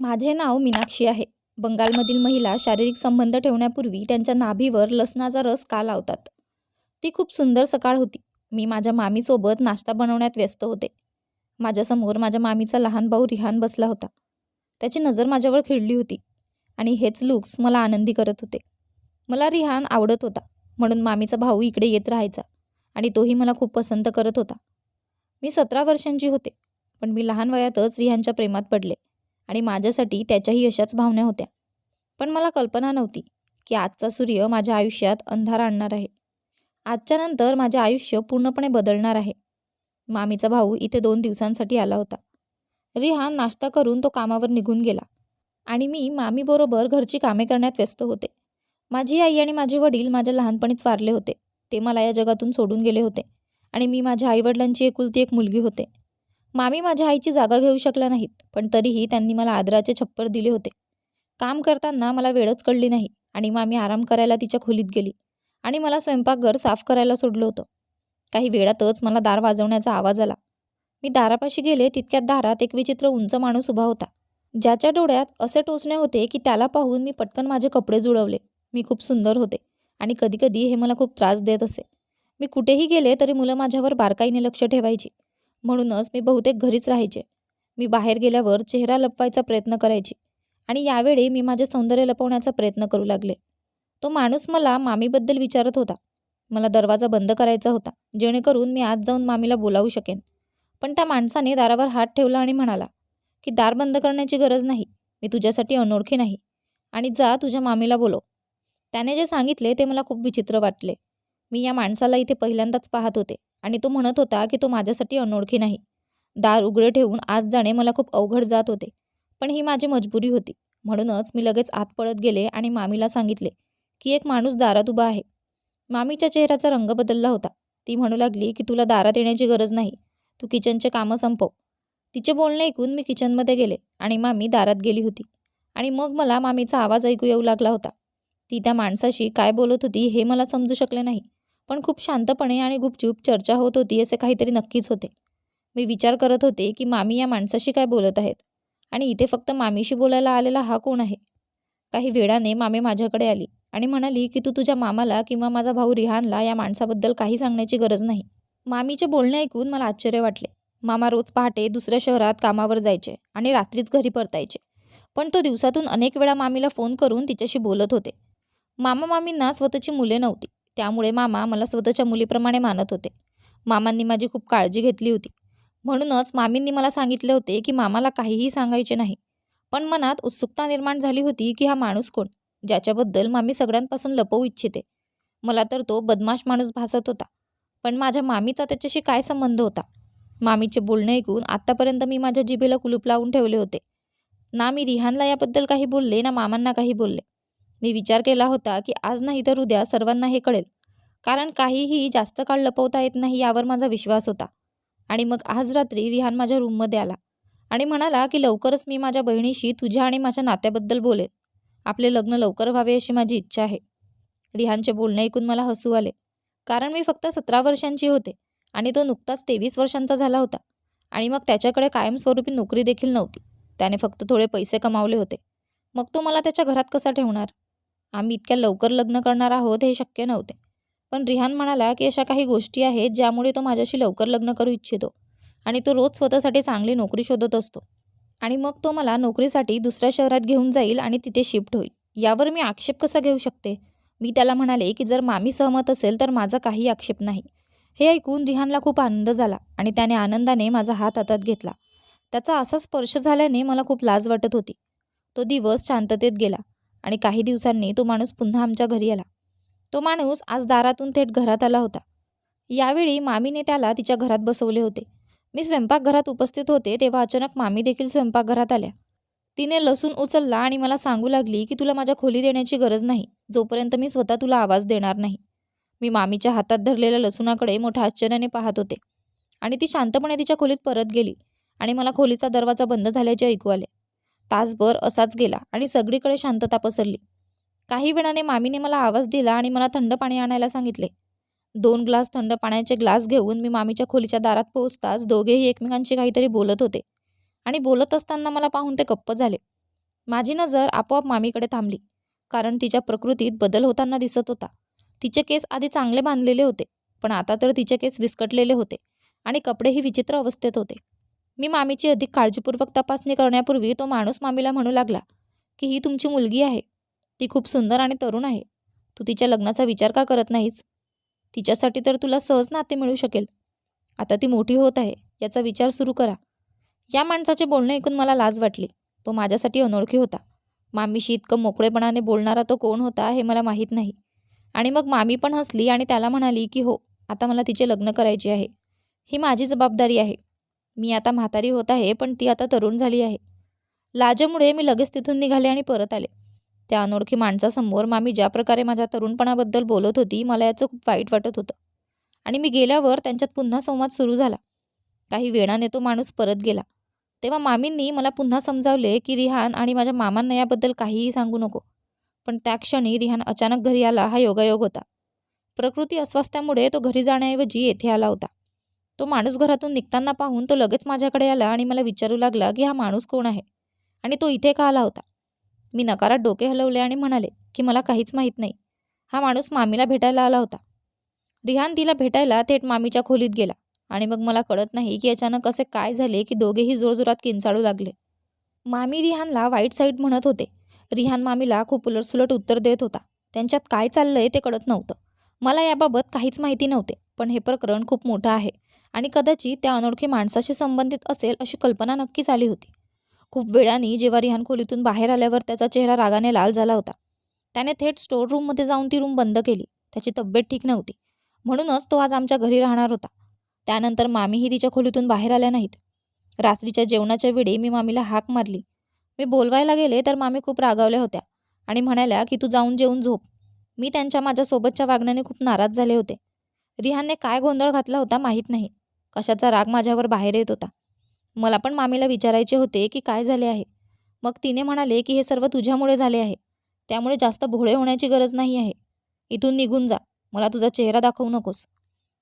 माझे नाव मीनाक्षी आहे. बंगालमधील महिला शारीरिक संबंध ठेवण्यापूर्वी त्यांच्या नाभीवर लसणाचा रस का लावतात? ती खूप सुंदर सकाळ होती. मी माझ्या मामीसोबत नाश्ता बनवण्यात व्यस्त होते. माझ्यासमोर माझ्या मामीचा लहान भाऊ रिहान बसला होता. त्याची नजर माझ्यावर खिळली होती आणि हेच लुक्स मला आनंदी करत होते. मला रिहान आवडत होता म्हणून मामीचा भाऊ इकडे येत राहायचा आणि तोही मला खूप पसंत करत होता. मी सतरा वर्षांची होते पण मी लहान वयातच रिहानच्या प्रेमात पडले. आणि माझ्यासाठी त्याच्याही अशाच भावना होत्या. पण मला कल्पना नव्हती की आजचा सूर्य माझ्या आयुष्यात अंधार आणणार आहे. आजच्यानंतर माझे आयुष्य पूर्णपणे बदलणार आहे. मामीचा भाऊ इथे दोन दिवसांसाठी आला होता. रिहान नाश्ता करून तो कामावर निघून गेला आणि मी मामीबरोबर घरची कामे करण्यात व्यस्त होते. माझी आई आणि माझे वडील माझ्या लहानपणीच वारले होते. ते मला या जगातून सोडून गेले होते आणि मी माझ्या आईवडिलांची एकुलती एक मुलगी होते. मामी माझ्या आईची जागा घेऊ शकल्या नाहीत पण तरीही त्यांनी मला आदराचे छप्पर दिले होते. काम करताना मला वेळच कळली नाही आणि मामी आराम करायला तिच्या खोलीत गेली आणि मला स्वयंपाकघर साफ करायला सोडलं होतं. काही वेळातच मला दार वाजवण्याचा आवाज आला. मी दारापाशी गेले तितक्यात दारात एक विचित्र उंच माणूस उभा होता. ज्याच्या डोळ्यात असे टोचणे होते की त्याला पाहून मी पटकन माझे कपडे जुळवले. मी खूप सुंदर होते आणि कधीकधी हे मला खूप त्रास देत असे. मी कुठेही गेले तरी मुलं माझ्यावर बारकाईने लक्ष ठेवायची. म्हणूनच मी बहुतेक घरीच राहायचे. मी बाहेर गेल्यावर चेहरा लपवायचा प्रयत्न करायची आणि यावेळी मी माझे सौंदर्य लपवण्याचा प्रयत्न करू लागले. तो माणूस मला मामीबद्दल विचारत होता. मला दरवाजा बंद करायचा होता जेणेकरून मी आज जाऊन मामीला बोलावू शकेन. पण त्या माणसाने दारावर हात ठेवला आणि म्हणाला की दार बंद करण्याची गरज नाही. मी तुझ्यासाठी अनोळखी नाही. आणि जा तुझ्या मामीला बोलो त्याने जे सांगितले ते मला खूप विचित्र वाटले. मी या माणसाला इथे पहिल्यांदाच पाहत होते. आणि तो म्हणत होता की तो माझ्यासाठी अनोळखी नाही. दार उघडे ठेवून आत जाणे मला खूप अवघड जात होते. पण ही माझी मजबुरी होती. म्हणूनच मी लगेच आत पळत गेले आणि मामीला सांगितले की एक माणूस दारात उभा आहे. मामीच्या चेहऱ्याचा रंग बदलला होता. ती म्हणू लागली की तुला दारात येण्याची गरज नाही. तू किचनचे कामं संपव. तिचे बोलणे ऐकून मी किचनमध्ये गेले आणि मामी दारात गेली होती. आणि मग मला मामीचा आवाज ऐकू येऊ लागला होता. ती त्या माणसाशी काय बोलत होती हे मला समजू शकले नाही. पण खूप शांतपणे आणि गुपचूप चर्चा होत होती असे काहीतरी नक्कीच होते. मी विचार करत होते की मामी या माणसाशी काय बोलत आहेत? आणि इथे फक्त मामीशी बोलायला आलेला हा कोण आहे? काही वेळाने मामी माझ्याकडे आली आणि म्हणाली की तू तुझ्या मामाला किंवा माझा भाऊ रिहानला या माणसाबद्दल काही सांगण्याची गरज नाही. मामीचे बोलणे ऐकून मला आश्चर्य वाटले. मामा रोज पहाटे दुसऱ्या शहरात कामावर जायचे आणि रात्रीच घरी परतायचे. पण तो दिवसातून अनेक वेळा मामीला फोन करून तिच्याशी बोलत होते. मामा मामींना स्वतःची मुले नव्हती. त्यामुळे मामा मला स्वतःच्या मुलीप्रमाणे मानत होते. मामांनी माझी खूप काळजी घेतली होती. म्हणूनच मामींनी मला सांगितले होते की मामाला काहीही सांगायचे नाही. पण मनात उत्सुकता निर्माण झाली होती की हा माणूस कोण ज्याच्याबद्दल मामी सगळ्यांपासून लपवू इच्छिते. मला तर तो बदमाश माणूस भासत होता. पण माझ्या मामीचा त्याच्याशी काय संबंध होता? मामीचे बोलणे ऐकून आत्तापर्यंत मी माझ्या जिभेला कुलूप लावून ठेवले होते. ना मी रिहानला याबद्दल काही बोलले ना मामांना काही बोलले. मी विचार केला होता की आज नाही तर उद्या सर्वांना हे कळेल. कारण काहीही जास्त काळ लपवता येत नाही यावर माझा विश्वास होता. आणि मग आज रात्री रिहान माझ्या रूममध्ये आला आणि म्हणाला की लवकरच मी माझ्या बहिणीशी तुझ्या आणि माझ्या नात्याबद्दल बोलेन आपले लग्न लवकर व्हावे अशी माझी इच्छा आहे. रिहानचे बोलणे ऐकून मला हसू आले. कारण मी फक्त सतरा वर्षांची होते आणि तो नुकताच तेवीस वर्षांचा झाला होता. आणि मग त्याच्याकडे कायमस्वरूपी नोकरी देखील नव्हती. त्याने फक्त थोडे पैसे कमावले होते. मग तो मला त्याच्या घरात कसा ठेवणार? आम्ही इतक्या लवकर लग्न करणार आहोत हे शक्य नव्हते. पण रिहान म्हणाला की अशा काही गोष्टी आहेत ज्यामुळे तो माझ्याशी लवकर लग्न करू इच्छितो आणि तो रोज स्वतःसाठी चांगली नोकरी शोधत असतो. आणि मग तो मला नोकरीसाठी दुसऱ्या शहरात घेऊन जाईल आणि तिथे शिफ्ट होईल. यावर मी आक्षेप कसा घेऊ शकते? मी त्याला म्हणाले की जर मामी सहमत असेल तर माझा काही आक्षेप नाही. हे ऐकून रिहानला खूप आनंद झाला आणि त्याने आनंदाने माझा हात हातात घेतला. त्याचा असा स्पर्श झाल्याने मला खूप लाज वाटत होती. तो दिवस शांततेत गेला. आणि काही दिवसांनी तो माणूस पुन्हा आमच्या घरी आला. तो माणूस आज दारातून थेट घरात आला होता. यावेळी मामीने त्याला तिच्या घरात बसवले होते. मी स्वयंपाकघरात उपस्थित होते तेव्हा अचानक मामी देखील स्वयंपाकघरात आल्या. तिने लसूण उचलला आणि मला सांगू लागली की तुला माझ्या खोली देण्याची गरज नाही. जोपर्यंत मी स्वतः तुला आवाज देणार नाही. मी मामीच्या हातात धरलेल्या लसूणाकडे मोठ्या आश्चर्याने पाहत होते. आणि ती शांतपणे तिच्या खोलीत परत गेली आणि मला खोलीचा दरवाजा बंद झाल्याचे ऐकू आले. तासभर असाच गेला आणि सगळीकडे शांतता पसरली. काही वेळाने मामीने मला आवाज दिला आणि मला थंड पाणी आणायला सांगितले. दोन ग्लास थंड पाण्याचे ग्लास घेऊन मी मामीच्या खोलीच्या दारात पोहोचताच दोघेही एकमेकांशी काहीतरी बोलत होते. आणि बोलत असताना मला पाहून ते गप्प झाले. माझी नजर आपोआप मामीकडे थांबली कारण तिच्या प्रकृतीत बदल होताना दिसत होता. तिचे केस आधी चांगले बांधलेले होते पण आता तर तिचे केस विस्कटलेले होते आणि कपडेही विचित्र अवस्थेत होते. मी मामीची अधिक काळजीपूर्वक तपासणी करण्यापूर्वी तो माणूस मामीला म्हणू लागला की ही तुमची मुलगी आहे. ती खूप सुंदर आणि तरुण आहे. तू तिच्या लग्नाचा विचार का करत नाहीस? तिच्यासाठी तर तुला सहज नाते मिळू शकेल. आता ती मोठी होत आहे याचा विचार सुरू करा. या माणसाचे बोलणे ऐकून मला लाज वाटली. तो माझ्यासाठी अनोळखी होता. मामीशी इतकं मोकळेपणाने बोलणारा तो कोण होता हे मला माहीत नाही. आणि मग मामी पण हसली आणि त्याला म्हणाली की हो आता मला तिचे लग्न करायचे आहे. ही माझी जबाबदारी आहे. मी आता म्हातारी होत आहे पण ती आता तरुण झाली आहे. लाजेमुळे मी लगेच तिथून निघाले आणि परत आले. त्या अनोळखी माणसासमोर मामी ज्या प्रकारे माझ्या तरुणपणाबद्दल बोलत होती मला याचं खूप वाईट वाटत होतं. आणि मी गेल्यावर त्यांच्यात पुन्हा संवाद सुरू झाला. काही वेळाने तो माणूस परत गेला. तेव्हा मामींनी मला पुन्हा समजावले की रिहान आणि माझ्या मामांना याबद्दल काहीही सांगू नको. पण त्या क्षणी रिहान अचानक घरी आला हा योगायोग होता. प्रकृती अस्वास्थ्यामुळे तो घरी जाण्याऐवजी येथे आला होता. तो माणूस घरातून निघताना पाहून तो लगेच माझ्याकडे आला आणि मला विचारू लागला की हा माणूस कोण आहे? आणि तो इथे का आला होता? मी नकारात डोके हलवले आणि म्हणाले की मला काहीच माहीत नाही. हा माणूस मामीला भेटायला आला होता. रिहान तिला भेटायला थेट मामीच्या खोलीत गेला आणि मग मला कळत नाही की अचानक असे काय झाले की दोघेही जोरजोरात किंचाळू लागले. मामी रिहानला वाईट साईड म्हणत होते. रिहान मामीला खूप उलटसुलट उत्तर देत होता. त्यांच्यात काय चाललंय ते कळत नव्हतं. मला याबाबत काहीच माहिती नव्हते पण हे प्रकरण खूप मोठं आहे. आणि कदाचित त्या अनोळखी माणसाशी संबंधित असेल अशी कल्पना नक्कीच आली होती. खूप वेळाने जेव्हा रिहान खोलीतून बाहेर आल्यावर त्याचा चेहरा रागाने लाल झाला होता. त्याने थेट स्टोर रूममध्ये जाऊन ती रूम बंद केली. त्याची तब्येत ठीक नव्हती. म्हणूनच तो आज आमच्या घरी राहणार होता. त्यानंतर मामीही तिच्या खोलीतून बाहेर आल्या नाहीत. रात्रीच्या जेवणाच्या वेळी मी मामीला हाक मारली. मी बोलवायला गेले तर मामी खूप रागावल्या होत्या आणि म्हणाल्या की तू जाऊन जेवून झोप. मी त्यांच्या माझ्यासोबतच्या वागण्याने खूप नाराज झाले होते. रिहानने काय गोंधळ घातला होता माहीत नाही. कशाचा राग माझ्यावर बाहेर येत होता. मला पण मामीला विचारायचे होते की काय झाले आहे. मग तिने म्हणाले की हे सर्व तुझ्यामुळे झाले आहे. त्यामुळे जास्त भोळे होण्याची गरज नाही आहे. इथून निघून जा. मला तुझा चेहरा दाखवू नकोस.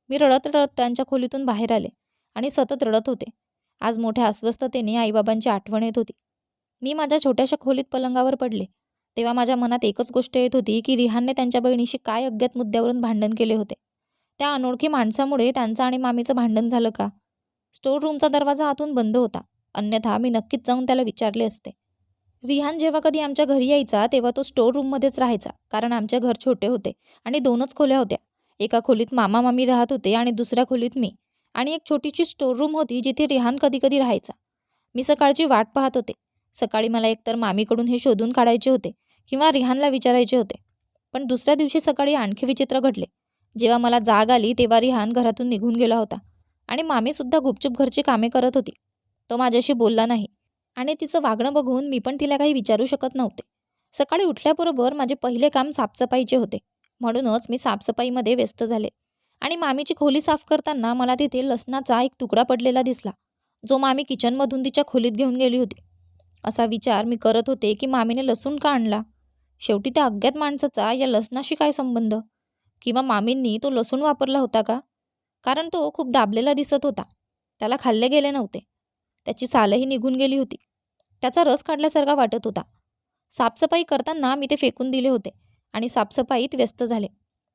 मी रडत रडत त्यांच्या खोलीतून बाहेर आले आणि सतत रडत होते. आज मोठ्या अस्वस्थतेने आईबाबांची आठवण येत होती. मी माझ्या छोट्याशा खोलीत पलंगावर पडले. तेव्हा माझ्या मनात एकच गोष्ट येत होती की रिहानने त्यांच्या बहिणीशी काय अज्ञात मुद्द्यावरून भांडण केले होते. त्या अनोळखी माणसामुळे त्यांचं आणि मामीचं भांडण झालं का? स्टोर रूमचा दरवाजा आतून बंद होता. अन्यथा मी नक्कीच जाऊन त्याला विचारले असते. रिहान जेव्हा कधी आमच्या घरी यायचा तेव्हा तो स्टोर रूममध्येच राहायचा कारण आमचे घर छोटे होते आणि दोनच खोल्या होत्या. एका खोलीत मामा मामी राहत होते आणि दुसऱ्या खोलीत मी. आणि एक छोटीशी स्टोर रूम होती जिथे रिहान कधी कधी राहायचा. मी सकाळची वाट पाहत होते. सकाळी मला एकतर मामीकडून हे शोधून काढायचे होते किंवा रिहानला विचारायचे होते. पण दुसऱ्या दिवशी सकाळी आणखी विचित्र घडले. जेव्हा मला जाग आली तेव्हा रिहान घरातून निघून गेला होता. आणि मामीसुद्धा गुपचूप घरची कामे करत होती. तो माझ्याशी बोलला नाही. आणि तिचं वागणं बघून मी पण तिला काही विचारू शकत नव्हते. सकाळी उठल्याबरोबर माझे पहिले काम साफसफाईचे होते. म्हणूनच मी साफसफाईमध्ये व्यस्त झाले. आणि मामीची खोली साफ करताना मला तिथे लसणाचा एक तुकडा पडलेला दिसला. जो मामी किचनमधून तिच्या खोलीत घेऊन गेली होती. असा विचार मी करत होते की मामीने लसूण का आणला? शेवटी त्या अज्ञात माणसाचा या लसणाशी काय संबंध? किंवा मामींनी तो लसूण वापरला होता का? कारण तो खूप दाबलेला दिसत होता. त्याला खाल्ले गेले नव्हते. त्याची सालही निघून गेली होती. त्याचा रस काढल्यासारखा वाटत होता. साफसफाई करताना मी ते फेकून दिले होते आणि साफसफाईत व्यस्त झाले.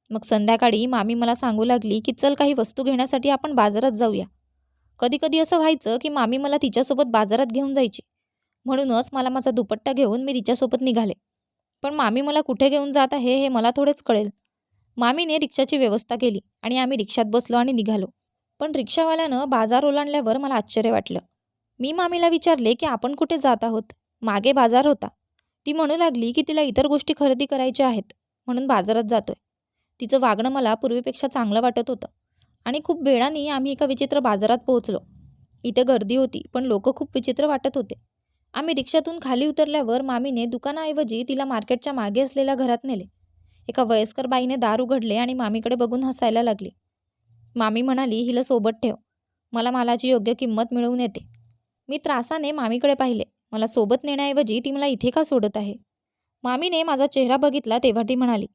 मग संध्याकाळी मामी मला सांगू लागली की चल काही वस्तू घेण्यासाठी आपण बाजारात जाऊया. कधी कधी असं व्हायचं की मामी मला तिच्यासोबत बाजारात घेऊन जायची. म्हणूनच मला माझा दुपट्टा घेऊन मी तिच्यासोबत निघाले. पण मामी मला कुठे घेऊन जात आहे हे मला थोडेच कळेल. मामीने रिक्षाची व्यवस्था केली आणि आम्ही रिक्षात बसलो आणि निघालो. पण रिक्षावाल्यानं बाजार ओलांडल्यावर मला आश्चर्य वाटलं. मी मामीला विचारले की आपण कुठे जात आहोत? मागे बाजार होता. ती म्हणू लागली की तिला इतर गोष्टी खरेदी करायच्या आहेत म्हणून बाजारात जातोय. तिचं वागणं मला पूर्वीपेक्षा चांगलं वाटत होतं आणि खूप वेळाने आम्ही एका विचित्र बाजारात पोहोचलो. इथे गर्दी होती पण लोक खूप विचित्र वाटत होते. आम्ही रिक्षातून खाली उतरल्यावर मामीने दुकानाऐवजी तिला मार्केटच्या मागे असलेल्या घरात नेले. एका वयस्कर बाईने दार उघडले आणि मामीकडे बघून हसायला लागली. मामी म्हणाली हिला सोबत ठेव. मला मालाची योग्य किंमत मिळवून येते. मी त्रासाने मामीकडे पाहिले. मला सोबत नेण्याऐवजी ती मला इथे का सोडत आहे? मामीने माझा चेहरा बघितला तेव्हा ती म्हणाली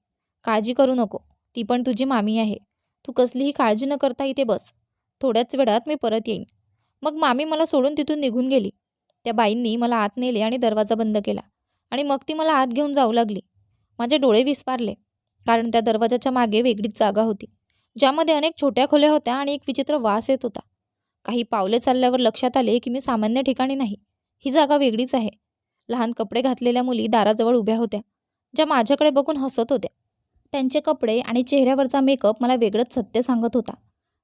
काळजी करू नको. ती पण तुझी मामी आहे. तू कसलीही काळजी न करता इथे बस. थोड्याच वेळात मी परत येईन. मग मामी मला सोडून तिथून निघून गेली. त्या बाईंनी मला आत नेले आणि दरवाजा बंद केला आणि मग ती मला आत घेऊन जाऊ लागली. माझे डोळे विस्पारले कारण त्या दरवाजाच्या मागे वेगळीच जागा होती ज्यामध्ये अनेक छोट्या खोल्या होत्या आणि एक विचित्र वास येत होता. काही पावले चालल्यावर लक्षात आले की मी सामान्य ठिकाणी नाही ही जागा वेगळीच आहे. लहान कपडे घातलेल्या मुली दाराजवळ उभ्या होत्या ज्या माझ्याकडे बघून हसत होत्या. त्यांचे कपडे आणि चेहऱ्यावरचा मेकअप मला वेगळंच सत्य सांगत होता.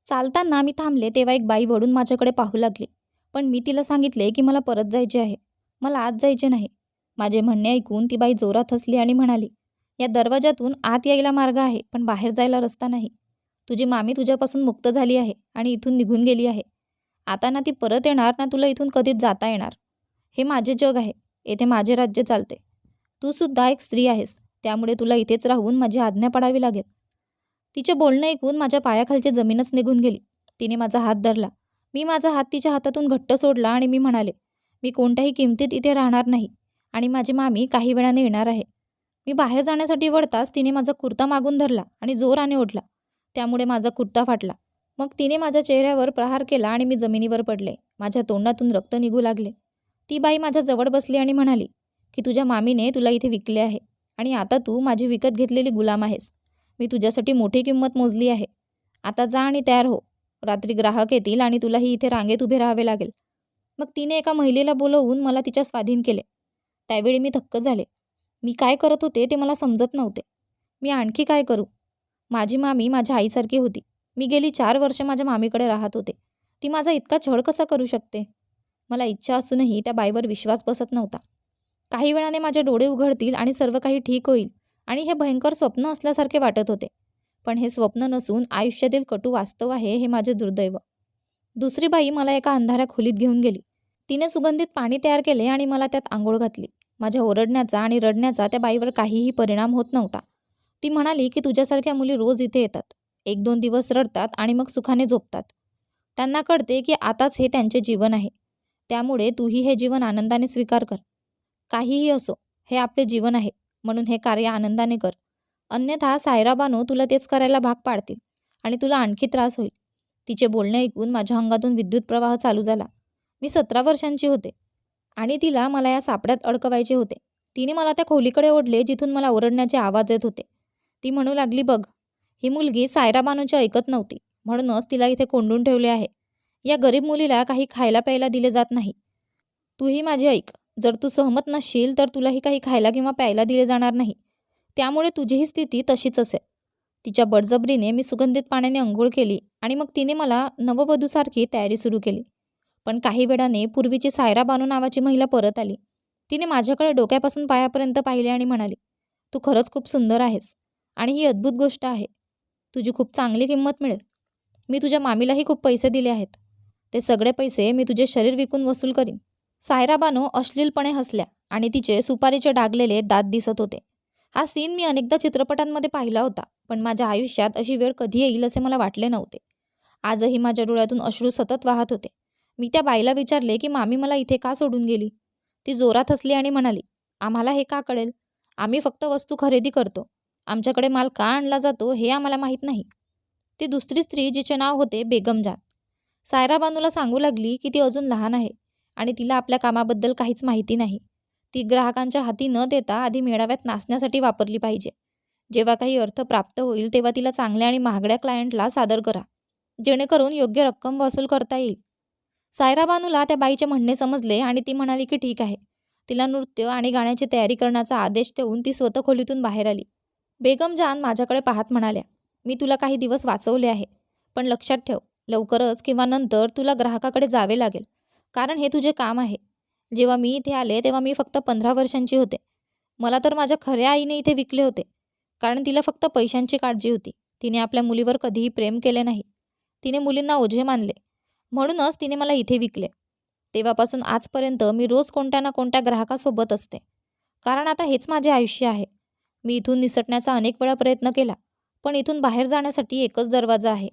चालताना मी थांबले तेव्हा एक बाई वळून माझ्याकडे पाहू लागली पण मी तिला सांगितले की मला परत जायचे आहे. मला आत जायचे नाही. माझे म्हणणे ऐकून ती बाई जोरात हसली आणि म्हणाली या दरवाजातून आत यायला मार्ग आहे पण बाहेर जायला रस्ता नाही. तुझी मामी तुझ्यापासून मुक्त झाली आहे आणि इथून निघून गेली आहे. आता ना ती परत येणार ना तुला इथून कधीच जाता येणार. हे माझे जग आहे येथे माझे राज्य चालते. तू सुद्धा एक स्त्री आहेस त्यामुळे तुला इथेच राहून माझी आज्ञा पडावी लागेल. तिचे बोलणं ऐकून माझ्या पायाखालची जमीनच निघून गेली. तिने माझा हात धरला. मी माझा हात तिच्या हातातून घट्ट सोडला आणि मी म्हणाले मी कोणत्याही किमतीत इथे राहणार नाही आणि माझी मामी काही वेळाने येणार आहे. मी बाहेर जाण्यासाठी वळताच तिने माझा कुर्ता मागून धरला आणि जोराने ओढला. त्यामुळे माझा कुर्ता फाटला. मग तिने माझ्या चेहऱ्यावर प्रहार केला आणि मी जमिनीवर पडले. माझ्या तोंडातून रक्त निघू लागले. ती बाई माझ्या जवळ बसली आणि म्हणाली की तुझ्या मामीने तुला इथे विकले आहे आणि आता तू माझी विकत घेतलेली गुलाम आहेस. मी तुझ्यासाठी मोठी किंमत मोजली आहे. आता जा आणि तयार हो. रात्री ग्राहक येतील आणि तुलाही इथे रांगेत उभे राहावे लागेल. मग तिने एका महिलेला बोलवून मला तिच्या स्वाधीन केले. त्यावेळी मी थक्क झाले. मी काय करत होते ते मला समजत नव्हते. मी आणखी काय करू? माझी मामी माझ्या आईसारखी होती. मी गेली चार वर्ष माझ्या मामीकडे राहत होते. ती माझा इतका छळ कसा करू शकते? मला इच्छा असूनही त्या बाईवर विश्वास बसत नव्हता. काही वेळाने माझे डोळे उघडतील आणि सर्व काही ठीक होईल आणि हे भयंकर स्वप्न असल्यासारखे वाटत होते. पण हे स्वप्न नसून आयुष्यातील कटू वास्तव आहे हे माझे दुर्दैव. दुसरी बाई मला एका अंधाऱ्या खोलीत घेऊन गेली. तिने सुगंधित पाणी तयार केले आणि मला त्यात आंघोळ घातली. माझ्या ओरडण्याचा आणि रडण्याचा त्या बाईवर काहीही परिणाम होत नव्हता. ती म्हणाली की तुझ्यासारख्या मुली रोज इथे येतात. एक दोन दिवस रडतात आणि मग सुखाने झोपतात. त्यांना कळते की आताच हे त्यांचे जीवन आहे. त्यामुळे तूही हे जीवन आनंदाने स्वीकार कर. काहीही असो हे आपले जीवन आहे. म्हणून हे कार्य आनंदाने कर. अन्यथा सायराबानो तुला तेच करायला भाग पाडतील आणि तुला आणखी त्रास होईल. तिचे बोलणे ऐकून माझ्या अंगातून विद्युत प्रवाह चालू झाला. मी सतरा वर्षांची होते. आणि तिला मला या सापड्यात अडकवायचे होते. तिने मला त्या खोलीकडे ओढले जिथून मला ओरडण्याचे आवाज येत होते. ती म्हणू लागली बघ ही मुलगी सायरा सायराबानूची ऐकत नव्हती. म्हणूनच तिला इथे कोंडून ठेवले आहे. या गरीब मुलीला काही खायला प्यायला दिले जात नाही. तूही माझी ऐक. जर तू सहमत नसशील तर तुलाही काही खायला किंवा प्यायला दिले जाणार नाही. त्यामुळे तुझीही स्थिती तशीच असेल. तिच्या बळजबरीने मी सुगंधित पाण्याने अंघोळ केली आणि मग तिने मला नववधूसारखी तयारी सुरू केली. पण काही वेळाने पूर्वीची सायरा बानू नावाची महिला परत आली. तिने माझ्याकडे डोक्यापासून पायापर्यंत पाहिले आणि म्हणाली तू खरंच खूप सुंदर आहेस आणि ही अद्भुत गोष्ट आहे. तुझी खूप चांगली किंमत मिळेल. मी तुझ्या मामीलाही खूप पैसे दिले आहेत. ते सगळे पैसे मी तुझे शरीर विकून वसूल करीन. सायरा बानो अश्लीलपणे हसल्या आणि तिचे सुपारीचे डागलेले दात दिसत होते. हा सीन मी अनेकदा चित्रपटांमध्ये पाहिला होता पण माझ्या आयुष्यात अशी वेळ कधी येईल असे मला वाटले नव्हते. आजही माझ्या डोळ्यातून अश्रू सतत वाहत होते. मी त्या बाईला विचारले की मामी मला इथे का सोडून गेली? ती जोरात हसली आणि म्हणाली आम्हाला हे का कळेल? आम्ही फक्त वस्तू खरेदी करतो. आमच्याकडे माल का आणला जातो हे आम्हाला माहीत नाही. ती दुसरी स्त्री जिचे नाव होते बेगमजान सायरा बानूला सांगू लागली की ती अजून लहान आहे आणि तिला आपल्या कामाबद्दल काहीच माहिती नाही. ती ग्राहकांच्या हाती न देता आधी मेळाव्यात नाचण्यासाठी वापरली पाहिजे. जेव्हा काही अर्थ प्राप्त होईल तेव्हा तिला चांगल्या आणि महागड्या क्लायंटला सादर करा. जेणेकरून योग्य रक्कम वसूल करता येईल. सायरा बानूला त्या बाईचे म्हणणे समजले आणि ती म्हणाली की ठीक आहे. तिला नृत्य आणि गाण्याची तयारी करण्याचा आदेश देऊन ती स्वतः खोलीतून बाहेर आली. बेगम जान माझ्याकडे पाहत म्हणाल्या मी तुला काही दिवस वाचवले आहे पण लक्षात ठेव लवकरच किंवा नंतर तुला ग्राहकाकडे जावे लागेल कारण हे तुझे काम आहे. जेव्हा मी इथे आले तेव्हा मी फक्त पंधरा वर्षांची होते. मला तर माझ्या खऱ्या आईने इथे विकले होते कारण तिला फक्त पैशांची काळजी होती. तिने आपल्या मुलीवर कधीही प्रेम केले नाही. तिने मुलींना ओझे मानले म्हणूनच तिने मला इथे विकले. तेव्हापासून आजपर्यंत मी रोज कोणत्या ना कोणत्या ग्राहकासोबत असते. कारण आता हेच माझे आयुष्य आहे. मी इथून निसटण्याचा अनेक वेळा प्रयत्न केला पण इथून बाहेर जाण्यासाठी एकच दरवाजा आहे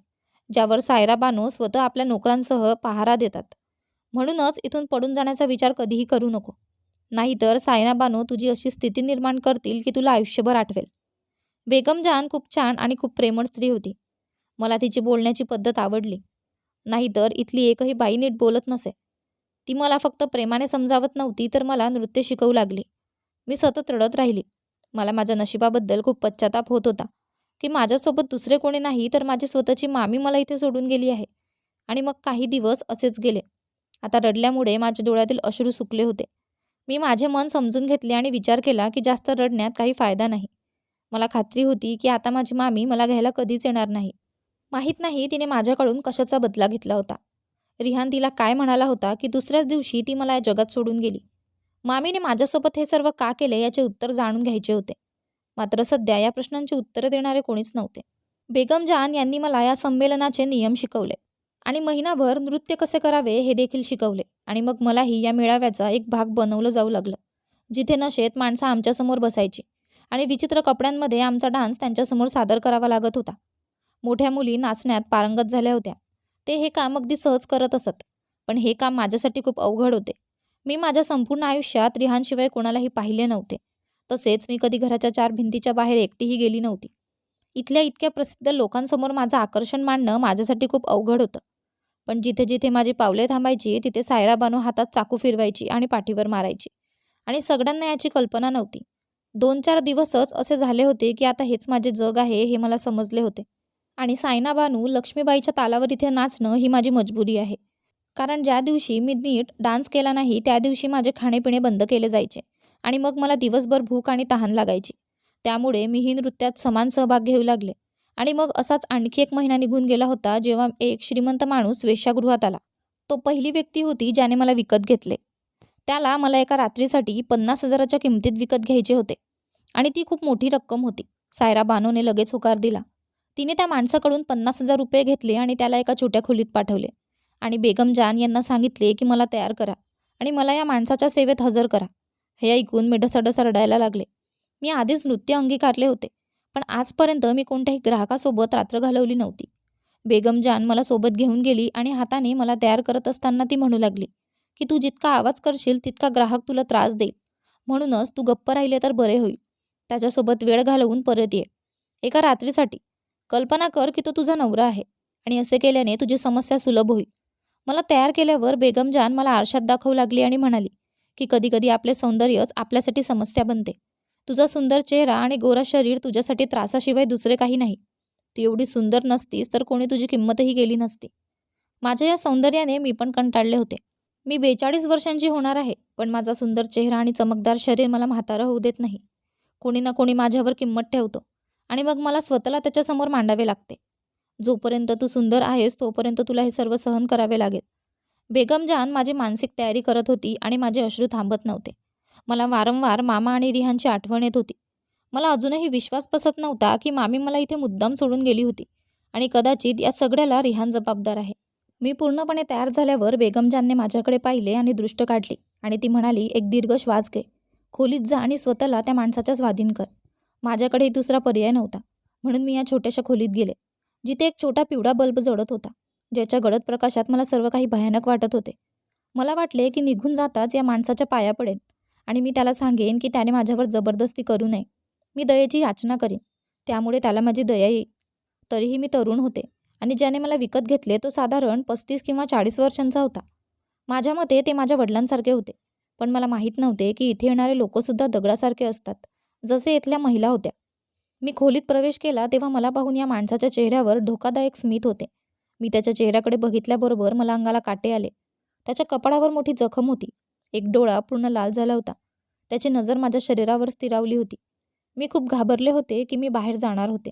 ज्यावर सायरा बानो स्वतः आपल्या नोकरांसह पहारा देतात. म्हणूनच इथून पडून जाण्याचा विचार कधीही करू नको. नाहीतर सायना बानो तुझी अशी स्थिती निर्माण करतील की तुला आयुष्यभर आठवेल. बेगम जान खूप छान आणि खूप प्रेमळ स्त्री होती. मला तिची बोलण्याची पद्धत आवडली. नाहीतर इथली एकही बाई नीट बोलत नसे. ती मला फक्त प्रेमाने समजावत नव्हती तर मला नृत्य शिकवू लागली. मी सतत रडत राहिली. मला माझ्या नशिबाबद्दल खूप पश्चाताप होत होता. की माझ्यासोबत दुसरे कोणी नाही तर माझी स्वतःची मामी मला इथे सोडून गेली आहे. आणि मग काही दिवस असेच गेले. आता रडल्यामुळे माझ्या डोळ्यातील अश्रू सुकले होते. मी माझे मन समजून घेतले आणि विचार केला की जास्त रडण्यात काही फायदा नाही. मला खात्री होती की आता माझी मामी मला घ्यायला कधीच येणार नाही. माहीत नाही तिने माझ्याकडून कशाचा बदला घेतला होता. रिहान तिला काय म्हणाला होता की दुसऱ्याच दिवशी ती मला या जगात सोडून गेली. मामीने माझ्यासोबत हे सर्व का केले याचे उत्तर जाणून घ्यायचे होते. मात्र सध्या या प्रश्नांची उत्तरं देणारे कोणीच नव्हते. बेगम जान यांनी मला या संमेलनाचे नियम शिकवले आणि महिनाभर नृत्य कसे करावे हे देखील शिकवले आणि मग मलाही या मेळाव्याचा एक भाग बनवलं जाऊ लागलं. जिथे नशेत माणसं आमच्यासमोर बसायची आणि विचित्र कपड्यांमध्ये आमचा डान्स त्यांच्यासमोर सादर करावा लागत होता. मोठ्या मुली नाचण्यात पारंगत झाल्या होत्या. ते हे काम अगदी सहज करत असत पण हे काम माझ्यासाठी खूप अवघड होते. मी माझ्या संपूर्ण आयुष्यात रिहानशिवाय कोणालाही पाहिले नव्हते. तसेच मी कधी घराच्या चार भिंतीच्या बाहेर एकटीही गेली नव्हती. इथल्या इतक्या प्रसिद्ध लोकांसमोर माझं आकर्षण मांडणं माझ्यासाठी खूप अवघड होतं. पण जिथे जिथे माझी पावले थांबायची तिथे सायरा बानू हातात चाकू फिरवायची आणि पाठीवर मारायची. आणि सगळ्यांना याची कल्पना नव्हती. दोन चार दिवसच असे झाले होते की आता हेच माझे जग आहे हे मला समजले होते. आणि सायना बानू लक्ष्मीबाईच्या तालावर इथे नाचणं ही माझी मजबुरी आहे. कारण ज्या दिवशी मी नीट डान्स केला नाही त्या दिवशी माझे खाणेपिणे बंद केले जायचे आणि मग मला दिवसभर भूक आणि तहान लागायची. त्यामुळे मी ही नृत्यात समान सहभाग घेऊ लागले आणि मग असाच आणखी एक महिना निघून गेला होता जेव्हा एक श्रीमंत माणूस वेश्यागृहात आला. तो पहिली व्यक्ती होती ज्याने मला विकत घेतले. त्याला मला एका रात्रीसाठी पन्नास हजाराच्या किमतीत विकत घ्यायचे होते आणि ती खूप मोठी रक्कम होती. सायरा बानोने लगेच होकार दिला. तिने त्या माणसाकडून पन्नास हजार रुपये घेतले आणि त्याला एका छोट्या खोलीत पाठवले. आणि बेगम जान यांना सांगितले की मला तयार करा आणि मला या माणसाच्या सेवेत हजर करा. हे ऐकून मी ढसाढसा रडायला लागले. मी आधीच नृत्य अंगीकारले होते पण आजपर्यंत मी कोणत्याही ग्राहकासोबत रात्र घालवली नव्हती. बेगम जान मला सोबत घेऊन गेली आणि हाताने मला तयार करत असताना ती म्हणू लागली की तू जितका आवाज करशील तितका ग्राहक तुला त्रास देईल. म्हणूनच तू गप्प राहिले तर बरे होईल. त्याच्यासोबत वेळ घालवून परत ये. एका रात्रीसाठी कल्पना कर की तो तुझा नवरा आहे आणि असे केल्याने तुझी समस्या सुलभ होईल. मला तयार केल्यावर बेगम जान मला आरशात दाखवू लागली आणि म्हणाली की कधीकधी आपले सौंदर्यच आपल्यासाठी समस्या बनते. तुझा सुंदर चेहरा आणि गोरा शरीर तुझ्यासाठी त्रासाशिवाय दुसरे काही नाही. तू एवढी सुंदर नसतीस तर कोणी तुझी किंमतही गेली नसती. माझ्या या सौंदर्याने मी पण कंटाळले होते. मी बेचाळीस वर्षांची होणार आहे पण माझा सुंदर चेहरा आणि चमकदार शरीर मला म्हातारं होऊ देत नाही. कोणी ना कोणी माझ्यावर किंमत ठेवतो. आणि मग मला स्वतःला त्याच्यासमोर मांडावे लागते. जोपर्यंत तू सुंदर आहेस तोपर्यंत तुला हे सर्व सहन करावे लागेल. बेगम जान माझी मानसिक तयारी करत होती आणि माझे अश्रू थांबत नव्हते. मला वारंवार मामा आणि रिहानची आठवण येत होती. मला अजूनही विश्वास बसत नव्हता की मामी मला इथे मुद्दाम सोडून गेली होती आणि कदाचित या सगळ्याला रिहान जबाबदार आहे. मी पूर्णपणे तयार झाल्यावर बेगमजानने माझ्याकडे पाहिले आणि दृष्ट काढली आणि ती म्हणाली एक दीर्घ श्वास घे. खोलीत जा आणि स्वतःला त्या माणसाच्या स्वाधीन कर. माझ्याकडे दुसरा पर्याय नव्हता. म्हणून मी या छोट्याशा खोलीत गेले जिथे एक छोटा पिवळा बल्ब जळत होता ज्याच्या गडद प्रकाशात मला सर्व काही भयानक वाटत होते. मला वाटले की निघून जाताच या माणसाच्या पाया पडेन आणि मी त्याला सांगेन की त्याने माझ्यावर जबरदस्ती करू नये. मी दयेची याचना करीन. त्यामुळे त्याला माझी दया येईल. तरीही मी तरुण होते आणि ज्याने मला विकत घेतले तो साधारण पस्तीस किंवा चाळीस वर्षांचा होता. माझ्या मते ते माझ्या वडिलांसारखे होते पण मला माहीत नव्हते की इथे येणारे लोकसुद्धा दगडासारखे असतात. जसे इथल्या महिला होत्या. मी खोलीत प्रवेश केला तेव्हा मला पाहून या माणसाच्या चेहऱ्यावर धोकादायक स्मित होते. मी त्याच्या चेहऱ्याकडे बघितल्याबरोबर मला अंगाला काटे आले. त्याच्या कपाळावर मोठी जखम होती. एक डोळा पूर्ण लाल झाला होता. त्याची नजर माझ्या शरीरावर स्थिरावली होती. मी खूप घाबरले होते की मी बाहेर जाणार होते.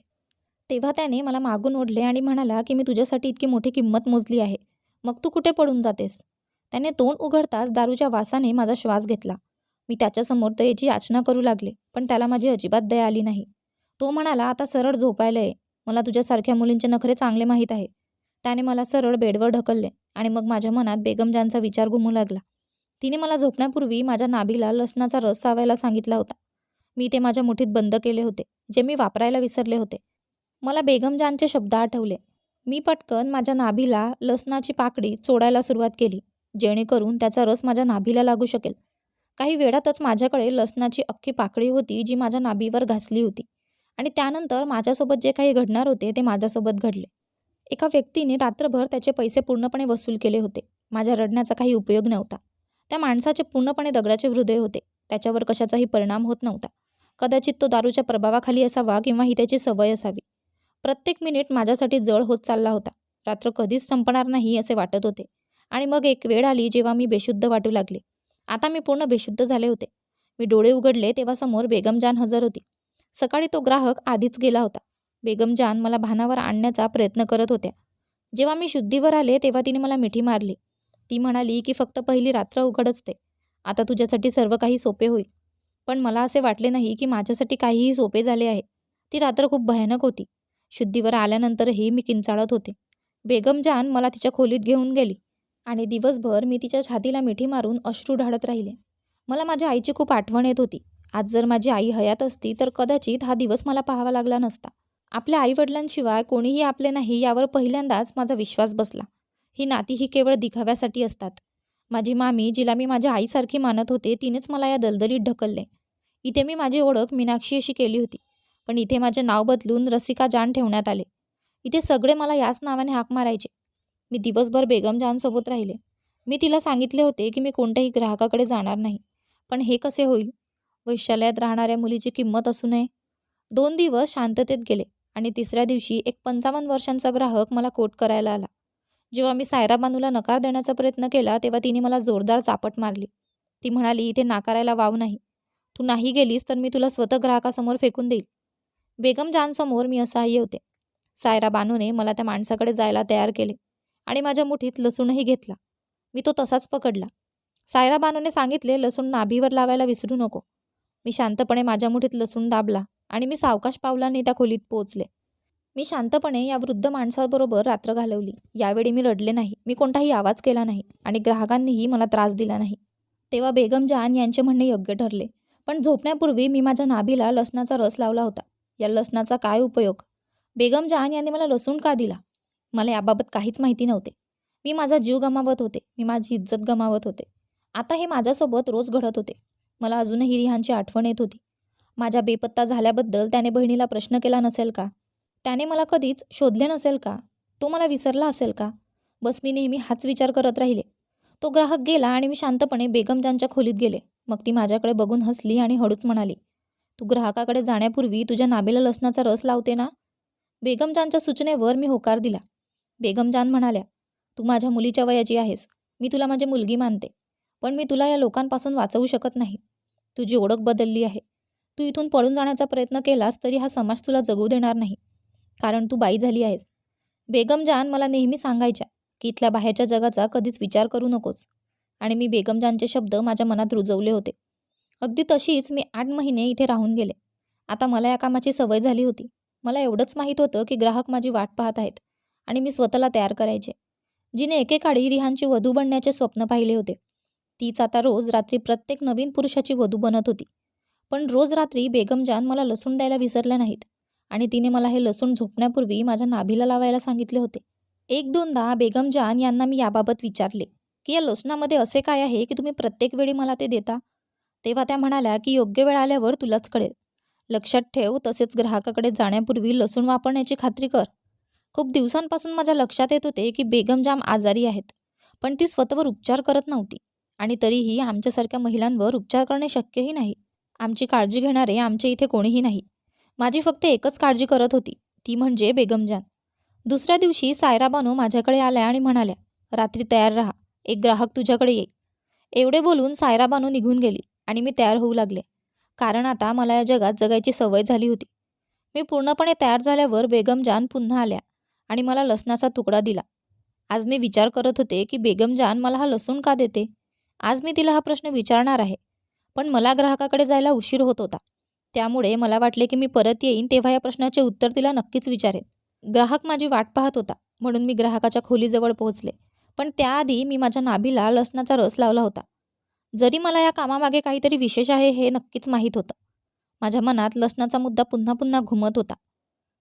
तेव्हा त्याने मला मागून ओढले आणि म्हणाला की मी तुझ्यासाठी इतकी मोठी किंमत मोजली आहे. मग तू कुठे पडून जातेस? त्याने तोंड उघडताच दारूच्या वासाने माझा श्वास घेतला. मी त्याच्यासमोर दयेची याचना करू लागले पण त्याला माझी अजिबात दया आली नाही. तो म्हणाला आता सरळ झोपायला ये. मला तुझ्यासारख्या मुलींचे नखरे चांगले माहीत आहे त्याने मला सरळ बेडवर ढकलले आणि मग माझ्या मनात बेगमजानचा विचार घुमू लागला. तिने मला झोपण्यापूर्वी माझ्या नाभीला लसणाचा रस सावायला सांगितला होता. मी ते माझ्या मुठीत बंद केले होते जे मी वापरायला विसरले होते. मला बेगमजानचे शब्द आठवले. मी पटकन माझ्या नाभीला लसणाची पाकडी चोडायला सुरुवात केली जेणेकरून त्याचा रस माझ्या नाभीला लागू शकेल. काही वेळातच माझ्याकडे लसणाची अख्खी पाकळी होती जी माझ्या नाभीवर घासली होती. आणि त्यानंतर माझ्यासोबत जे काही घडणार होते ते माझ्यासोबत घडले. एका व्यक्तीने रात्रभर त्याचे पैसे पूर्णपणे वसूल केले होते. माझ्या रडण्याचा काही उपयोग नव्हता. त्या माणसाचे पूर्णपणे दगडाचे हृदय होते. त्याच्यावर कशाचाही परिणाम होत नव्हता. कदाचित तो दारूच्या प्रभावाखाली असावा किंवा ही त्याची सवय असावी. प्रत्येक मिनिट माझ्यासाठी जळ होत चालला होता. रात्र कधीच संपणार नाही असे वाटत होते. आणि मग एक वेळ आली जेव्हा मी बेशुद्ध वाटू लागले. आता मी पूर्ण बेशुद्ध झाले होते. मी डोळे उघडले तेव्हा समोर बेगमजान हजर होती. सकाळी तो ग्राहक आधीच गेला होता. बेगमजान मला भानावर आणण्याचा प्रयत्न करत होत्या. जेव्हा मी शुद्धीवर आले तेव्हा तिने मला मिठी मारली. ती म्हणाली की फक्त पहिली रात्र उघड असते. आता तुझ्यासाठी सर्व काही सोपे होईल. पण मला असे वाटले नाही की माझ्यासाठी काहीही सोपे झाले आहे. ती रात्र खूप भयानक होती. शुद्धीवर आल्यानंतरही मी किंचाळत होते. बेगमजान मला तिच्या खोलीत घेऊन गेली. आणि दिवसभर मी तिच्या छातीला मिठी मारून अश्रू ढाळत राहिले. मला माझ्या आईची खूप आठवण येत होती. आज जर माझी आई हयात असती तर कदाचित हा दिवस मला पाहावा लागला नसता. आपल्या आईवडिलांशिवाय कोणीही आपले नाही यावर पहिल्यांदाच माझा विश्वास बसला. ही नाती ही केवळ दिखाव्यासाठी असतात. माझी मामी जिला मी माझ्या आईसारखी मानत होते तिनेच मला या दलदलीत ढकलले. इथे मी माझी ओळख मीनाक्षी अशी केली होती. पण इथे माझे नाव बदलून रसिका जान ठेवण्यात आले. इथे सगळे मला याच नावाने हाक मारायचे. मी दिवसभर बेगम जानसोबत राहिले. मी तिला सांगितले होते की मी कोणत्याही ग्राहकाकडे जाणार नाही. पण हे कसे होईल? वैशालयात राहणाऱ्या मुलीची किंमत असू नये. दोन दिवस शांततेत गेले आणि तिसऱ्या दिवशी एक पंचावन्न वर्षांचा ग्राहक मला कोट करायला आला. जेव्हा मी सायरा बानूला नकार देण्याचा प्रयत्न केला तेव्हा तिने मला जोरदार चापट मारली. ती म्हणाली इथे नाकारायला वाव नाही. तू नाही गेलीस तर मी तुला स्वतः ग्राहकासमोर फेकून देईल. बेगम जानसमोर मी असहाय्य होते. सायरा बानूने मला त्या माणसाकडे जायला तयार केले. आणि माझ्या मुठीत लसूणही घेतला. मी तो तसाच पकडला. सायरा बानूने सांगितले लसूण नाभीवर लावायला विसरू नको. मी शांतपणे माझ्या मुठीत लसूण दाबला आणि मी सावकाश पावलांनी त्या खोलीत पोहोचले. मी शांतपणे या वृद्ध माणसाबरोबर रात्र घालवली. यावेळी मी रडले नाही. मी कोणताही आवाज केला नाही आणि ग्राहकांनीही मला त्रास दिला नाही. तेव्हा बेगम जान यांचे म्हणणे योग्य ठरले. पण झोपण्यापूर्वी मी माझ्या नाभीला लसणाचा रस लावला होता. या लसणाचा काय उपयोग? बेगम जहान यांनी मला लसूण का दिला? मला याबाबत काहीच माहिती नव्हते. मी माझा जीव गमावत होते. मी माझी इज्जत गमावत होते. आता हे माझ्यासोबत रोज घडत होते. मला अजूनही रिहानची आठवण येत होती. माझ्या बेपत्ता झाल्याबद्दल त्याने बहिणीला प्रश्न केला नसेल का? त्याने मला कधीच शोधले नसेल का? तो मला विसरला असेल का? बस मी नेहमी हाच विचार करत राहिले. तो ग्राहक गेला आणि मी शांतपणे बेगमजानच्या खोलीत गेले. मग ती माझ्याकडे बघून हसली आणि हळूच म्हणाली तू ग्राहकाकडे जाण्यापूर्वी तुझ्या नाबेला लसणाचा रस लावते ना? बेगमजानच्या सूचनेवर मी होकार दिला. बेगमजान म्हणाल्या तू माझ्या मुलीच्या वयाची आहेस. मी तुला माझी मुलगी मानते. पण मी तुला या लोकांपासून वाचवू शकत नाही. तुझी ओळख बदलली आहे. तू इथून पळून जाण्याचा प्रयत्न केलास तरी हा समाज तुला जगू देणार नाही. कारण तू बाई झाली आहेस. बेगमजान मला नेहमी सांगायच्या की इथल्या बाहेरच्या जगाचा कधीच विचार करू नकोस. आणि मी बेगमजानचे शब्द माझ्या मनात रुजवले होते. अगदी तशीच मी आठ महिने इथे राहून गेले. आता मला या कामाची सवय झाली होती. मला एवढंच माहीत होतं की ग्राहक माझी वाट पाहत आहेत. आणि मी स्वतःला तयार करायचे. जिने एकेकाळी रिहानची वधू बनण्याचे स्वप्न पाहिले होते. तीच आता रोज रात्री प्रत्येक नवीन पुरुषाची वधू बनत होती. पण रोज रात्री बेगमजान मला लसूण द्यायला विसरल्या नाहीत आणि तिने मला हे लसूण झोपण्यापूर्वी माझ्या नाभीला लावायला सांगितले होते. एक दोनदा बेगमजान यांना मी याबाबत विचारले की या लसणामध्ये असे काय आहे की तुम्ही प्रत्येक वेळी मला ते देता? तेव्हा त्या म्हणाल्या की योग्य वेळ आल्यावर तुलाच कळेल. लक्षात ठेव तसेच ग्राहकाकडे जाण्यापूर्वी लसूण वापरण्याची खात्री कर. खूप दिवसांपासून माझ्या लक्षात येत होते की बेगम जाम आजारी आहेत पण ती स्वतःवर उपचार करत नव्हती. आणि तरीही आमच्यासारख्या महिलांवर उपचार करणे शक्यही नाही. आमची काळजी घेणारे आमच्या इथे कोणीही नाही. माझी फक्त एकच काळजी करत होती ती म्हणजे बेगमजान दुसऱ्या दिवशी सायरा बानू माझ्याकडे आल्या आणि म्हणाल्या रात्री तयार राहा एक ग्राहक तुझ्याकडे येईल. एवढे बोलून सायरा बानू निघून गेली आणि मी तयार होऊ लागले. कारण आता मला या जगात जगायची सवय झाली होती. मी पूर्णपणे तयार झाल्यावर बेगमजान पुन्हा आल्या. आणि मला लसणाचा तुकडा दिला. आज मी विचार करत होते की बेगमजान मला हा लसूण का देते? आज मी तिला हा प्रश्न विचारणार आहे. पण मला ग्राहकाकडे जायला उशीर होत होता. त्यामुळे मला वाटले की मी परत येईन तेव्हा या प्रश्नाचे उत्तर तिला नक्कीच विचारेन. ग्राहक माझी वाट पाहत होता म्हणून मी ग्राहकाच्या खोलीजवळ पोहोचले. पण त्याआधी मी माझ्या नाभीला लसणाचा रस लावला होता. जरी मला या कामामागे काहीतरी विशेष आहे हे नक्कीच माहीत होतं. माझ्या मनात लसणाचा मुद्दा पुन्हा पुन्हा घुमत होता.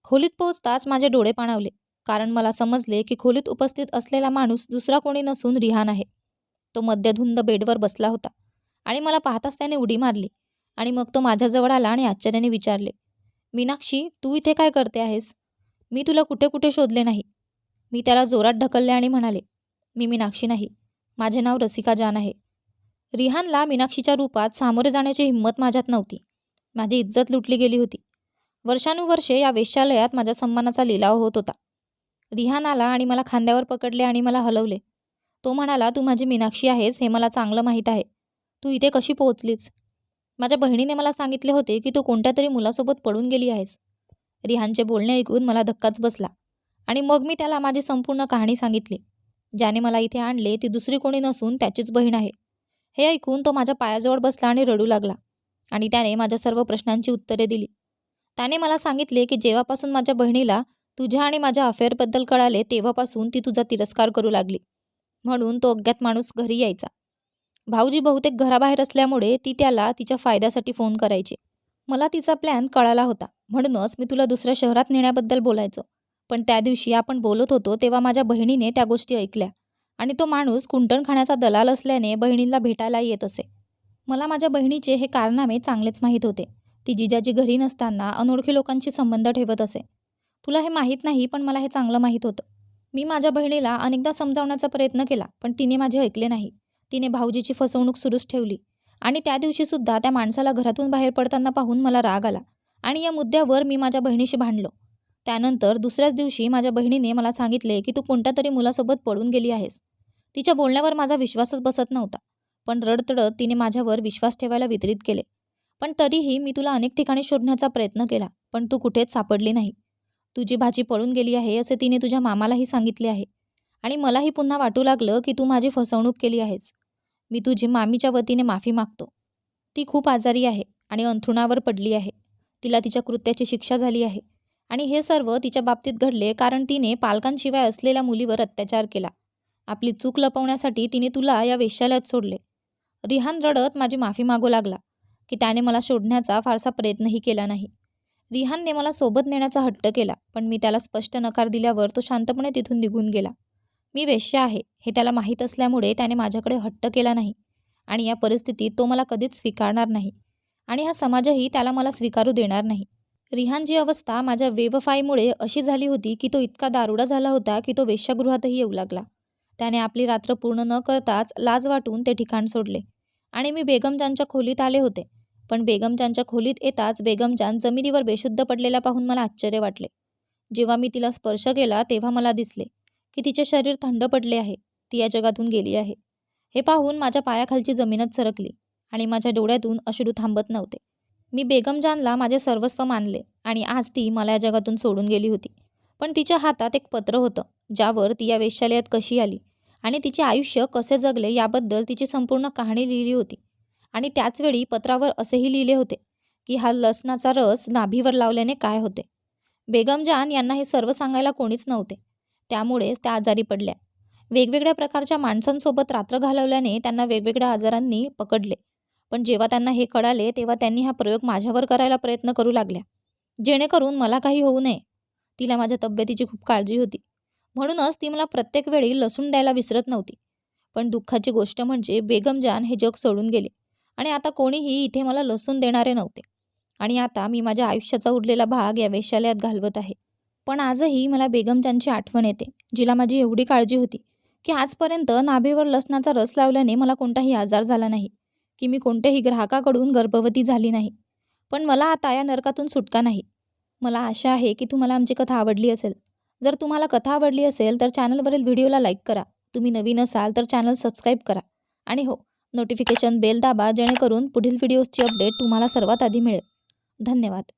खोलीत पोहोचताच माझे डोळे पाणावले. कारण मला समजले की खोलीत उपस्थित असलेला माणूस दुसरा कोणी नसून रिहान आहे. तो मध्यधुंद बेडवर बसला होता आणि मला पाहताच त्याने उडी मारली आणि मग तो माझ्याजवळ आला आणि आश्चर्याने विचारले मीनाक्षी तू इथे काय करते आहेस? मी तुला कुठे कुठे शोधले नाही मी त्याला जोरात ढकलले आणि म्हणाले मी मीनाक्षी नाही. माझे नाव रसिका जान आहे. रिहानला मीनाक्षीच्या रूपात सामोरे जाण्याची हिंमत माझ्यात नव्हती. माझी इज्जत लुटली गेली होती. वर्षानुवर्षे या वेश्यालयात माझ्या सन्मानाचा लिलाव होत होता. रिहान आला आणि मला खांद्यावर पकडले आणि मला हलवले. तो म्हणाला तू माझी मीनाक्षी आहेस हे मला चांगलं माहीत आहे. तू इथे कशी पोहोचलीस? माझ्या बहिणीने मला सांगितले होते की तू कोणत्या तरी मुलासोबत पडून गेली आहेस. रिहानचे बोलणे ऐकून मला धक्काच बसला आणि मग मी त्याला माझी संपूर्ण कहाणी सांगितली. ज्याने मला इथे आणले ती दुसरी कोणी नसून त्याचीच बहीण आहे. हे ऐकून तो माझ्या पायाजवळ बसला आणि रडू लागला आणि त्याने माझ्या सर्व प्रश्नांची उत्तरे दिली. त्याने मला सांगितले की जेव्हापासून माझ्या बहिणीला तुझ्या आणि माझ्या अफेअरबद्दल कळाले तेव्हापासून ती तुझा तिरस्कार करू लागली. म्हणून तो अज्ञात माणूस घरी यायचा. भाऊजी बहुतेक घराबाहेर असल्यामुळे ती त्याला तिच्या फायद्यासाठी फोन करायची. मला तिचा प्लॅन कळाला होता. म्हणूनच मी तुला दुसऱ्या शहरात नेण्याबद्दल बोलायचो. पण त्या दिवशी आपण बोलत होतो तेव्हा माझ्या बहिणीने त्या गोष्टी ऐकल्या. आणि तो माणूस कुंटणखाण्याचा दलाल असल्याने बहिणीला भेटायला येत असे. मला माझ्या बहिणीचे हे कारनामे चांगलेच माहीत होते. ती जिजाजी घरी नसताना अनोळखी लोकांशी संबंध ठेवत असे. तुला हे माहीत नाही पण मला हे चांगलं माहीत होतं. मी माझ्या बहिणीला अनेकदा समजावण्याचा प्रयत्न केला पण तिने माझे ऐकले नाही. तिने भाऊजीची फसवणूक सुरूच ठेवली. आणि त्या दिवशीसुद्धा त्या माणसाला घरातून बाहेर पडताना पाहून मला राग आला आणि या मुद्द्यावर मी माझ्या बहिणीशी भांडलो. त्यानंतर दुसऱ्याच दिवशी माझ्या बहिणीने मला सांगितले की तू कोणत्या तरी मुलासोबत पडून गेली आहेस. तिच्या बोलण्यावर माझा विश्वासच बसत नव्हता पण रडतडत तिने माझ्यावर विश्वास ठेवायला वितरित केले. पण तरीही मी तुला अनेक ठिकाणी शोधण्याचा प्रयत्न केला पण तू कुठेच सापडली नाही. तुझी भाजी पळून गेली आहे असे तिने तुझ्या मामालाही सांगितले आहे. आणि मलाही पुन्हा वाटू लागलं की तू माझी फसवणूक केली आहेस. मी तुझी मामीच्या वतीने माफी मागतो. ती खूप आजारी आहे आणि अंथरुणावर पडली आहे. तिला तिच्या कृत्याची शिक्षा झाली आहे. आणि हे सर्व तिच्या बाबतीत घडले कारण तिने पालकांशिवाय असलेल्या मुलीवर अत्याचार केला. आपली चूक लपवण्यासाठी तिने तुला या वेश्यालयात सोडले. रिहान रडत माझी माफी मागू लागला की त्याने मला शोधण्याचा फारसा प्रयत्नही केला नाही. रिहानने मला सोबत नेण्याचा हट्ट केला पण मी त्याला स्पष्ट नकार दिल्यावर तो शांतपणे तिथून निघून गेला. मी वेश्या आहे हे त्याला माहीत असल्यामुळे त्याने माझ्याकडे हट्ट केला नाही आणि या परिस्थितीत तो मला कधीच स्वीकारणार नाही आणि हा समाजही त्याला मला स्वीकारू देणार नाही. रिहानची अवस्था माझ्या वेबफाईमुळे अशी झाली होती की तो इतका दारुडा झाला होता की तो वेश्यागृहातही येऊ लागला. त्याने आपली रात्र पूर्ण न करताच लाज वाटून ते ठिकाण सोडले आणि मी बेगमजानच्या खोलीत आले होते. पण बेगमजानच्या खोलीत येताच बेगमजान जमिनीवर बेशुद्ध पडलेला पाहून मला आश्चर्य वाटले. जेव्हा मी तिला स्पर्श केला तेव्हा मला दिसले की तिचे शरीर थंड पडले आहे. ती या जगातून गेली आहे. हे पाहून माझ्या पायाखालची जमीनच सरकली आणि माझ्या डोळ्यातून अश्रू थांबत नव्हते. मी बेगमजानला माझे सर्वस्व मानले आणि आज ती मला या जगातून सोडून गेली होती. पण तिच्या हातात एक पत्र होतं ज्यावर ती या वेश्यालयात कशी आली आणि तिचे आयुष्य कसे जगले याबद्दल तिची संपूर्ण कहाणी लिहिली होती. आणि त्याचवेळी पत्रावर असेही लिहिले होते की हा लसणाचा रस नाभीवर लावल्याने काय होते? बेगमजान यांना हे सर्व सांगायला कोणीच नव्हते. त्यामुळेच त्या आजारी पडल्या. वेगवेगळ्या प्रकारच्या माणसांसोबत रात्र घालवल्याने त्यांना वेगवेगळ्या आजारांनी पकडले. पण जेव्हा त्यांना हे कळाले तेव्हा त्यांनी हा प्रयोग माझ्यावर करायला प्रयत्न करू लागल्या. जेणेकरून मला काही होऊ नये. तिला माझ्या तब्येतीची खूप काळजी होती. म्हणूनच ती मला प्रत्येक वेळी लसूण द्यायला विसरत नव्हती. पण दुःखाची गोष्ट म्हणजे बेगमजान हे जग सोडून गेले. आणि आता कोणीही इथे मला लसूण देणारे नव्हते. आणि आता मी माझ्या आयुष्याचा उरलेला भाग या वेशालयात घालवत आहे. पण आजही मला बेगमजांची आठवण येते जिला माझी एवढी काळजी होती की आजपर्यंत नाभेवर लसणाचा रस लावल्याने मला कोणताही आजार झाला नाही की मी कोणत्याही ग्राहकाकडून गर्भवती झाली नाही. पण मला आता या नरकातून सुटका नाही. मला आशा आहे की तुम्हाला आमची कथा आवडली असेल. जर तुम्हाला कथा आवडली असेल तर चॅनलवरील व्हिडिओला लाईक करा. तुम्ही नवीन असाल तर चॅनल सबस्क्राईब करा. आणि हो नोटिफिकेशन बेल दाबा जेणेकरून पुढील व्हिडिओजची अपडेट तुम्हाला सर्वात आधी मिळेल. धन्यवाद.